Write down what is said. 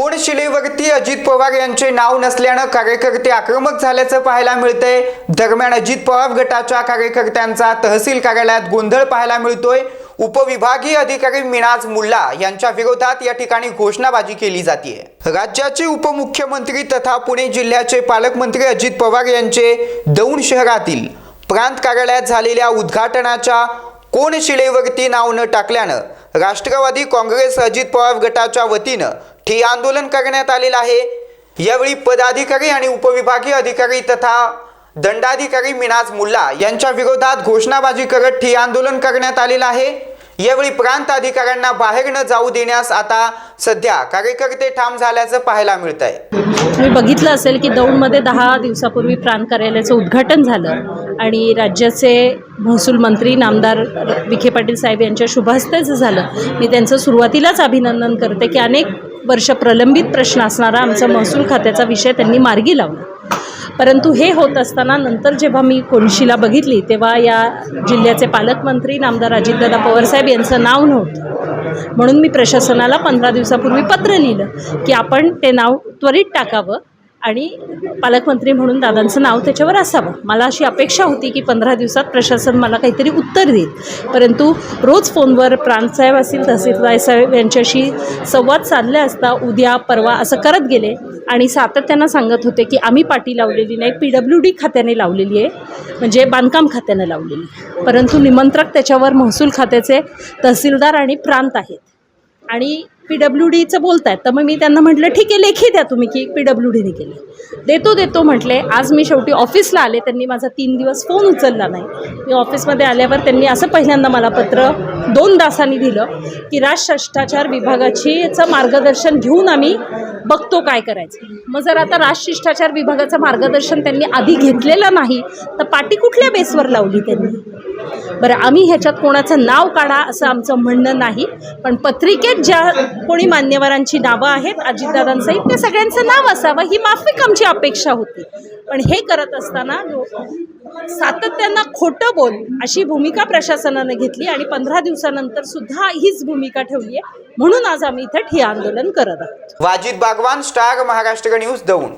कोण शिलेवरती अजित पवार यांचे नाव नसल्यानं कार्यकर्ते आक्रमक झाल्याचं पाहायला मिळतंय. दरम्यान अजित पवार गटाच्या कार्यकर्त्यांचा तहसील कार्यालयात गोंधळ पाहायला मिळतोय. उपविभागीय अधिकारी मिनाज मुल्ला यांच्या विरोधात या ठिकाणी घोषणाबाजी केली जाते राज्याचे उपमुख्यमंत्री तथा पुणे जिल्ह्याचे पालकमंत्री अजित पवार यांचे दौंड शहरातील प्रांत कार्यालयात झालेल्या उद्घाटनाच्या कोण शिलेवरती नाव न टाकल्यानं राष्ट्रवादी काँग्रेस अजित पवार गटाच्या वतीनं हे आंदोलन करण्यात आलेलं आहे. यावेळी पदाधिकारी आणि उपविभागीय अधिकारी तथा दंडाधिकारी मिनाज मुल्ला यांच्या विरोधात घोषणाबाजी करत ठिय आंदोलन करण्यात आलेलं आहे. यावेळी प्रांत अधिकाऱ्यांना बाहेर न जाऊ देण्यास आता सध्या कार्यकर्ते ठाम झाल्याचं पाहायला मिळत आहे तुम्ही बघितलं असेल की दौडमध्ये दहा दिवसापूर्वी प्रांत कार्यालयाचं उद्घाटन झालं आणि राज्याचे महसूल मंत्री नामदार विखे पाटील साहेब यांच्या शुभहस्तेचं झालं. मी त्यांचं सुरुवातीलाच अभिनंदन करते की अनेक वर्ष प्रलंबित प्रश्न असणारा आमचा महसूल खात्याचा विषय त्यांनी मार्गी लावला. परंतु हे होत असताना नंतर जेव्हा मी कोणशीला बघितली तेव्हा या जिल्ह्याचे पालकमंत्री नामदार अजितदादा पवारसाहेब यांचं नाव नव्हतं. म्हणून मी प्रशासनाला पंधरा दिवसापूर्वी पत्र लिहिलं की आपण ते नाव त्वरित टाकावं. आणि पालकमंत्री म्हणून दादांचं नाव त्याच्यावर असावं. मला अशी अपेक्षा होती की पंधरा दिवसात प्रशासन मला काहीतरी उत्तर देईल. परंतु रोज फोनवर प्रांतसाहेब असतील तहसीलदार साहेब यांच्याशी संवाद साधले असता उद्या परवा असं करत गेले. आणि सातत्यानं सांगत होते की आम्ही पाटी लावलेली नाही पी डब्ल्यू डी खात्याने लावलेली आहे. म्हणजे बांधकाम खात्याने लावलेली आहे. परंतु निमंत्रक त्याच्यावर महसूल खात्याचे तहसीलदार आणि प्रांत आहेत. आणि पी डब्ल्यू डीचं बोलत आहेत तर मग मी त्यांना म्हटलं ठीक आहे लेखी द्या तुम्ही की पी डब्ल्यू डीने केले. देतो देतो म्हटले. आज मी शेवटी ऑफिसला आले त्यांनी माझा तीन दिवस फोन उचलला नाही. मी ऑफिसमध्ये आल्यावर त्यांनी असं पहिल्यांदा मला पत्र दोन तासांनी दिलं की राजशिष्टाचार विभागाचीचं मार्गदर्शन घेऊन आम्ही बघतो काय करायचं. मग जर आता राजशिष्टाचार विभागाचं मार्गदर्शन त्यांनी आधी घेतलेलं नाही तर पाटी कुठल्या बेसवर लावली त्यांनी? बरं आम्ही ह्याच्यात कोणाचं नाव काढा असं आमचं म्हणणं नाही. पण पत्रिकेत ज्या कोणी मान्यवरांची नावं आहेत अजितदादांसहित त्या सगळ्यांचं नाव असावं ही माफिक आमची अपेक्षा होती. पण हे करत असताना सातत्यानं खोटं बोल अशी भूमिका प्रशासनानं घेतली आणि पंधरा दिवसानंतर सुद्धा हीच भूमिका ठेवली आहे. म्हणून आज आम्ही इथं ठिय्या आंदोलन करत आहोत. Wajid Bagwan star Maharashtra news Daund.